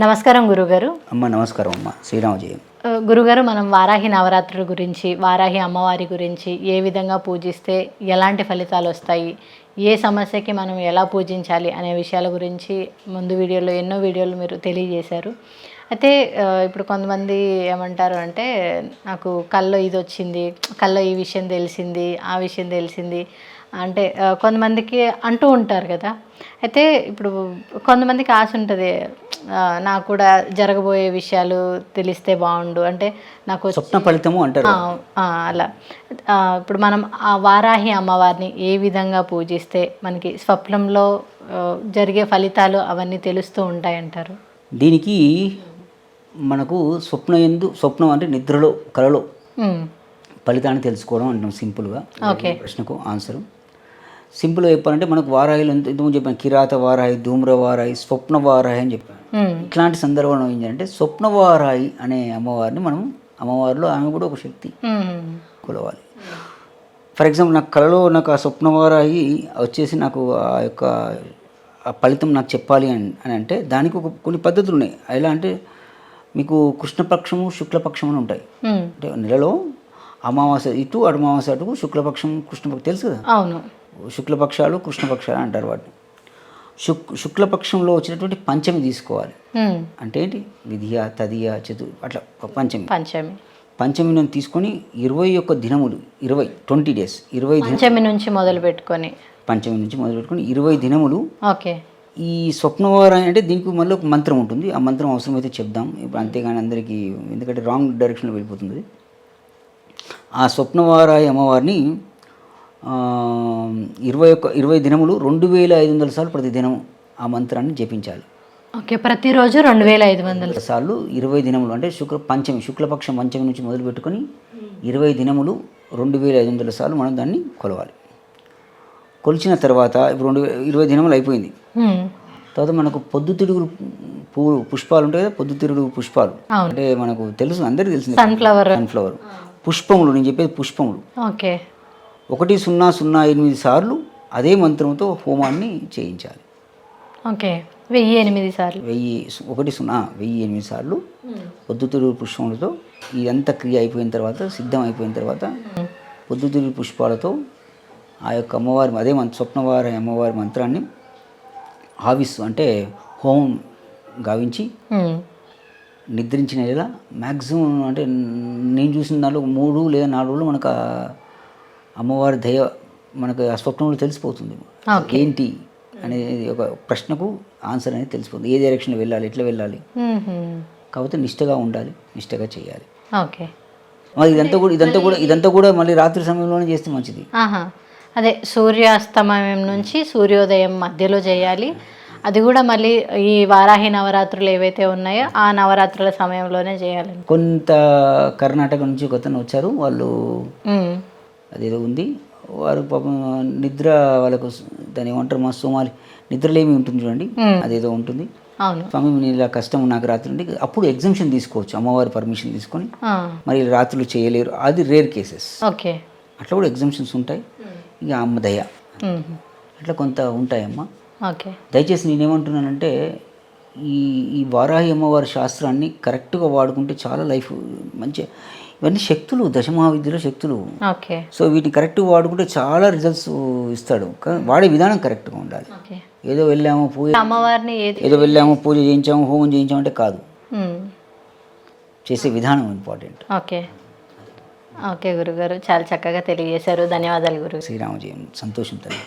నమస్కారం గురుగారు. అమ్మ నమస్కారం అమ్మ. శ్రీరామజయం. ఆ, గురుగారు మనం వారాహి నవరాత్రుల గురించి వారాహి అమ్మవారి గురించి ఏ విధంగా పూజిస్తే ఎలాంటి ఫలితాలు వస్తాయి? ఏ సమస్యకి మనం ఎలా పూజించాలి అనే విషయాల గురించి ముందు వీడియోలో ఎన్నో వీడియోలు మీరు తెలియజేశారు. అయితే ఇప్పుడు కొంతమంది ఏమంటారు అంటే నాకు కల్లో ఇది వచ్చింది కల్లో ఈ విషయం తెలిసింది ఆ విషయం తెలిసింది అంటే కొంతమందికి అంటూ ఉంటారు కదా. అయితే ఇప్పుడు కొంతమందికి ఆశ ఉంటుంది నాకు కూడా జరగబోయే విషయాలు తెలిస్తే బాగుండు అంటే నాకు స్వప్న ఫలితము అంటారు. అలా. ఇప్పుడు మనం ఆ వారాహి అమ్మవారిని ఏ విధంగా పూజిస్తే? మనకి స్వప్నంలో జరిగే ఫలితాలు అవన్నీ తెలుస్తూ ఉంటాయంటారు. దీనికి మనకు స్వప్న ఎందు స్వప్నం అంటే నిద్రలో కలలో ఫలితాన్ని తెలుసుకోవడం అంటాం సింపుల్గా. ఓకే. ప్రశ్నకు ఆన్సర్. సింపుల్గా చెప్పాలంటే మనకు వారాయిలు ఎంత ఇంతకు ముందు చెప్పాను కిరాత వారాయి ధూమ్ర వారాయి స్వప్న వారాయి అని చెప్పాను. ఇట్లాంటి సందర్భంలో ఏం చేయాలంటే స్వప్న వారాయి అనే అమ్మవారిని మనం అమ్మవారిలో ఆమె కూడా ఒక శక్తి కొలవాలి. ఫర్ ఎగ్జాంపుల్ నాకు కళలో నాకు ఆ స్వప్నవారాయి వచ్చేసి నాకు ఆ యొక్క ఆ ఫలితం నాకు చెప్పాలి అని అని అంటే దానికి ఒక కొన్ని పద్ధతులు ఉన్నాయి ఎలా అంటే మీకు కృష్ణపక్షము శుక్లపక్షం అని ఉంటాయి. అంటే నెలలో అమావాస్య ఇటు అమావాస్య అటు శుక్లపక్షం కృష్ణపక్షం తెలుసు కదా? అవును. శుక్లపక్షాలు కృష్ణపక్షాలు అంటారు వాటిని. శుక్ శుక్లపక్షంలో వచ్చినటువంటి పంచమి తీసుకోవాలి. అంటే ఏంటి? విధియ తదియ చతు అట్లా పంచమి. పంచమి. పంచమి నుంచి తీసుకొని ఇరవై ఒక్క దినములు ఇరవై ట్వంటీ డేస్ ఇరవై పంచమి నుంచి మొదలు పెట్టుకొని. పంచమి నుంచి మొదలు పెట్టుకొని ఇరవై దినములు ఓకే. ఈ స్వప్నవారం అంటే దీనికి మళ్ళీ ఒక మంత్రం ఉంటుంది. ఆ మంత్రం అవసరమైతే చెప్దాం. ఇప్పుడు అంతేగాని అందరికీ ఎందుకంటే రాంగ్ డైరెక్షన్లో వెళ్ళిపోతుంది. ఆ స్వప్నవారాయి అమ్మవారిని ఇరవై ఒక్క ఇరవై దినములు రెండు వేల ఐదు వందల సార్లు ప్రతి దినం ఆ మంత్రాన్ని జపించాలి. ఓకే ప్రతిరోజు రెండు వేల ఐదు వందలు. సార్లు ఇరవై దినములు అంటే శుక్ల పంచమి శుక్లపక్షం పంచమి నుంచి మొదలు పెట్టుకొని ఇరవై దినములు రెండు వేల ఐదు వందల సార్లు మనం దాన్ని కొలవాలి. కొలిచిన తర్వాత ఇప్పుడు రెండు ఇరవై దినములు అయిపోయింది. తర్వాత మనకు పొద్దుతిరుగుడు పువ్వులు పుష్పాలు ఉంటాయి కదా పొద్దుతిరుగుడు పుష్పాలు. అంటే మనకు తెలుసు అందరికీ తెలిసింది. సన్ఫ్లవర్. సన్ఫ్లవర్. పుష్పములు నేను చెప్పేది పుష్పములు. ఓకే. ఒకటి సున్నా సున్నా ఎనిమిది సార్లు అదే మంత్రంతో హోమాన్ని చేయించాలి. ఓకే. వెయ్యి ఎనిమిది సార్లు. వెయ్యి ఒకటి సున్నా వెయ్యి ఎనిమిది సార్లు పొద్దుతిరుగు పుష్పములతో ఇదంతా క్రియ అయిపోయిన తర్వాత సిద్ధం అయిపోయిన తర్వాత పొద్దుతిరుగు పుష్పాలతో ఆ యొక్క అమ్మవారి అదే మన స్వప్నవారి అమ్మవారి మంత్రాన్ని ఆవిస్తూ అంటే హోమం గావించి నిద్రించిన నెల మ్యాక్సిమం అంటే నేను చూసిన దాంట్లో మూడు లేదా నాలుగు రోజులు మనకు అమ్మవారి దయ మనకు ఆ స్వప్నంలో తెలిసిపోతుంది. ఏంటి? అనేది ఒక ప్రశ్నకు ఆన్సర్ అనేది తెలిసిపోతుంది. ఏ డైరెక్షన్లో వెళ్ళాలి ఎట్లా వెళ్ళాలి. కాకపోతే నిష్టగా ఉండాలి నిష్టగా చేయాలి. ఓకే. మరి ఇదంతా కూడా ఇదంతా కూడా ఇదంతా కూడా మళ్ళీ రాత్రి సమయంలోనే చేస్తే మంచిది. ఆహా. అదే సూర్యాస్తమయం నుంచి సూర్యోదయం మధ్యలో చేయాలి. అది కూడా మళ్ళీ ఈ వారాహి నవరాత్రులు ఏవైతే ఉన్నాయో ఆ నవరాత్రుల సమయంలోనే చేయాలి. కొంత కర్ణాటక నుంచి అతను వచ్చారు. వాళ్ళు అదేదో ఉంది. వారు పాపం నిద్ర వాళ్ళకు దాని ఏమంటారు మా సోమాలి నిద్రలేమి ఉంటుంది చూడండి. అదేదో ఉంటుంది. స్వామి ఇలా కష్టం నాకు రాత్రి ఉండి అప్పుడు ఎగ్జామ్షన్ తీసుకోవచ్చు. అమ్మవారి పర్మిషన్ తీసుకొని మరి రాత్రులు చేయలేరు. అది రేర్ కేసెస్ ఓకే. అట్లా కూడా ఎగ్జామ్షన్స్ ఉంటాయి. ఇక అమ్మ దయ. అట్లా కొంత ఉంటాయమ్మ. ఓకే. దయచేసి నేనేమంటున్నానంటే ఈ ఈ వారాహి అమ్మవారి శాస్త్రాన్ని కరెక్ట్గా వాడుకుంటే చాలా లైఫ్ మంచి ఇవన్నీ శక్తులు దశమహావిద్యలో శక్తులు. ఓకే. సో వీటిని కరెక్ట్గా వాడుకుంటే చాలా రిజల్ట్స్ ఇస్తాడు. వాడే విధానం కరెక్ట్గా ఉండాలి. ఓకే. ఏదో వెళ్ళాము పూజ అమ్మవారిని ఏది వెళ్ళాము పూజ చేయించాము హోమం చేయించాము అంటే కాదు. చేసే విధానం ఇంపార్టెంట్. ఓకే. ఓకే గురుగారు చాలా చక్కగా తెలియజేశారు. ధన్యవాదాలు గురుగారు. శ్రీరామజయం సంతోషం తల్లి.